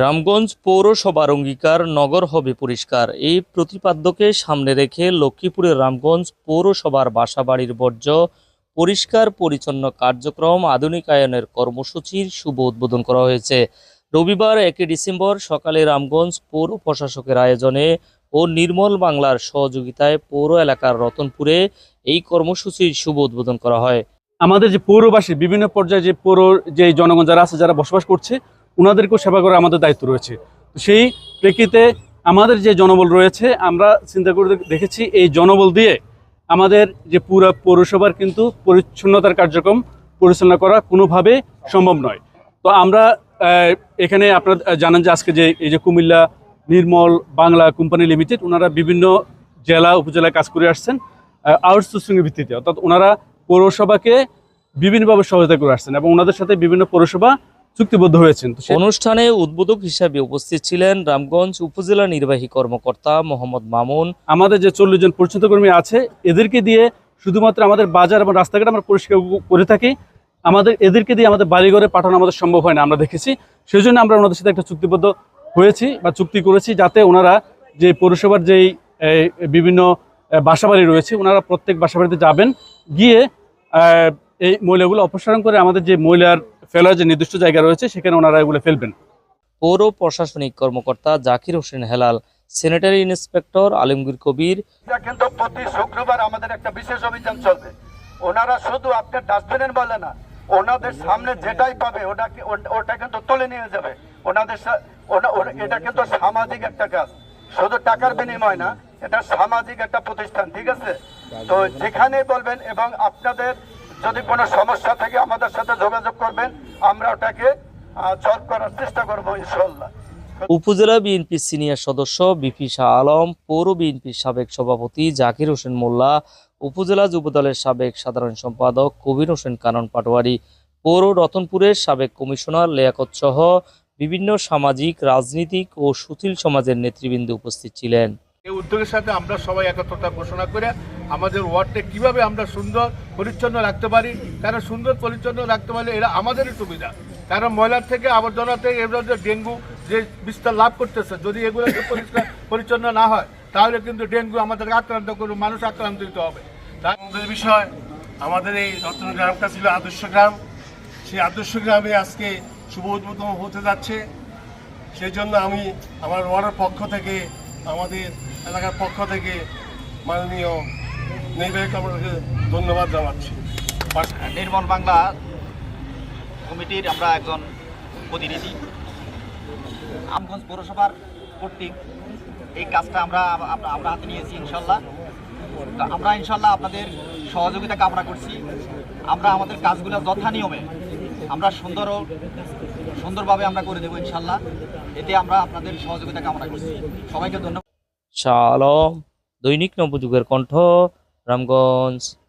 রামগঞ্জ পৌরসভার অঙ্গীকার নগর হবে পরিষ্কার। এই প্রতিপাদ্যকে সামনে রেখে লক্ষ্মীপুরের রামগঞ্জ পৌরসভার বাসাবাড়ির বর্জ্য পরিষ্কার পরিচ্ছন্ন কার্যক্রম আধুনিকায়নের কর্মসূচির শুভ উদ্বোধন করা হয়েছে। রবিবার একই ডিসেম্বর সকালে রামগঞ্জ পৌর প্রশাসকের আয়োজনে ও নির্মল বাংলার সহযোগিতায় পৌর এলাকার রতনপুরে এই কর্মসূচির শুভ উদ্বোধন করা হয়। আমাদের যে পৌরবাসী, বিভিন্ন পর্যায়ে যে পৌর, যে জনগণ যারা আছে, যারা বসবাস করছে ওনাদেরকেও সেবা করা আমাদের দায়িত্ব রয়েছে। সেই প্রেক্ষিতে আমাদের যে জনবল রয়েছে, আমরা চিন্তা করে দেখেছি, এই জনবল দিয়ে আমাদের যে পুরো পৌরসভার কিন্তু পরিচ্ছন্নতার কার্যক্রম পরিচালনা করা কোনোভাবে সম্ভব নয়। তো আমরা এখানে আপনারা জানান যে আজকে যে, এই যে কুমিল্লা, নির্মল, বাংলা কোম্পানি লিমিটেড ওনারা বিভিন্ন জেলা, উপজেলায় কাজ করে আসছেন আউটসোর্সিং ভিত্তিতে। অর্থাৎ ওনারা পৌরসভাকে বিভিন্নভাবে সহায়তা করে আসছেন এবং ওনাদের সাথে বিভিন্ন পৌরসভা চুক্তিবদ্ধ হয়েছেন। অনুষ্ঠানে উদ্বোধক হিসাবে উপস্থিত ছিলেন রামগঞ্জ উপজেলা নির্বাহী কর্মকর্তা মোহাম্মদ মামুন। আমাদের যে চল্লিশ জন পরিচিত কর্মী আছে এদেরকে দিয়ে শুধুমাত্র আমাদের বাজার এবং রাস্তাঘাট আমরা পরিষ্কার করে থাকি। আমাদের এদেরকে দিয়ে আমাদের বাড়িঘরে পাঠানো আমাদের সম্ভব হয় না আমরা দেখেছি। সেই জন্য আমরা ওনাদের সাথে একটা চুক্তিবদ্ধ হয়েছি বা চুক্তি করেছি যাতে ওনারা যে পৌরসভার যেই বিভিন্ন বাসাবাড়ি রয়েছে ওনারা প্রত্যেক বাসাবাড়িতে যাবেন গিয়ে এই ময়লাগুলো অপসারণ করে আমাদের যে ময়লার ফেলার যে নির্দিষ্ট জায়গা রয়েছে সেখানে ওনারা এগুলো ফেলবেন। পৌর প্রশাসনিক কর্মকর্তা জাকির হোসেন হেলাল স্যানিটারি ইন্সপেক্টর আলমগীর কবির। কিন্তু প্রতি শুক্রবার আমাদের একটা বিশেষ অভিযান চলবে। ওনারা শুধু আপনার ডাস্টবিনের বলে না ওনাদের সামনে যেটাই পাবে ওটাকে ওটা- ওটা কিন্তু তুলে নিয়ে যাবে। ওনাদের এটা কিন্তু সামাজিক একটা কাজ। শুধু টাকার বিনিময় না এটা সামাজিক একটা প্রতিষ্ঠান ঠিক আছে? তো যেখানে বলবেন এবং আপনাদের যদি কোনো সমস্যা থাকে আমাদের সাথে যোগাযোগ করবেন আমরা ওটাকে সলভ করার চেষ্টা করব ইনশাল্লাহ উপজেলা বিএনপি সিনিয়র সদস্য বিপি শাহ আলম পৌর বিএনপির সাবেক সভাপতি জাকির হোসেন মোল্লা উপজেলা যুবদলের সাবেক সাধারণ সম্পাদক কবির হোসেন কানন পাটোয়ারি পৌর রতনপুরের সাবেক কমিশনার লিয়াকত সহ বিভিন্ন সামাজিক রাজনীতিক ও সুশীল সমাজের নেতৃবৃন্দ উপস্থিত ছিলেন। এই উদ্যোগের সাথে আমরা সবাই একত্রতা ঘোষণা করে আমাদের ওয়ার্ডটা কীভাবে আমরা সুন্দর, পরিচ্ছন্ন রাখতে পারি কারণ সুন্দর, পরিচ্ছন্ন রাখতে পারলে এরা আমাদেরই সুবিধা। কারণ ময়লার থেকে আবর্জনা থেকে এগুলো যে ডেঙ্গু যে বিস্তার লাভ করতেছে, যদি এগুলো পরিষ্কার, পরিচ্ছন্ন না হয়, তাহলে কিন্তু ডেঙ্গু আমাদেরকে আক্রান্ত করবে, মানুষ আক্রান্ত দিতে হবে আমাদের বিষয়, আমাদের এই রতন গ্রামটা ছিল আদর্শ গ্রাম। সেই আদর্শ গ্রামে আজকে শুভ উদ্বোধন হতে যাচ্ছে। সেই জন্য আমি আমার ওয়ার্ডের পক্ষ থেকে, আমাদের এলাকার পক্ষ থেকে মাননীয় নির্বাহী ধন্যবাদ জানাচ্ছি। নির্মল বাংলা কমিটির আমরা একজন প্রতিনিধি। আমগঞ্জ পৌরসভার কর্তৃক এই কাজটা আমরা আমরা- আমরা হাতে নিয়েছি ইনশাল্লাহ। তো আমরা ইনশাল্লাহ আপনাদের সহযোগিতা কামনা করছি। আমরা আমাদের কাজগুলো যথা নিয়মে আমরা সুন্দর সুন্দরভাবে আমরা করে দেবো ইনশাল্লাহ। এতে আমরা আপনাদের সহযোগিতা কামনা করছি। সবাইকে ধন্যবাদ। শাহ আলম দৈনিক নবযুগের কণ্ঠ। রামগঞ্জ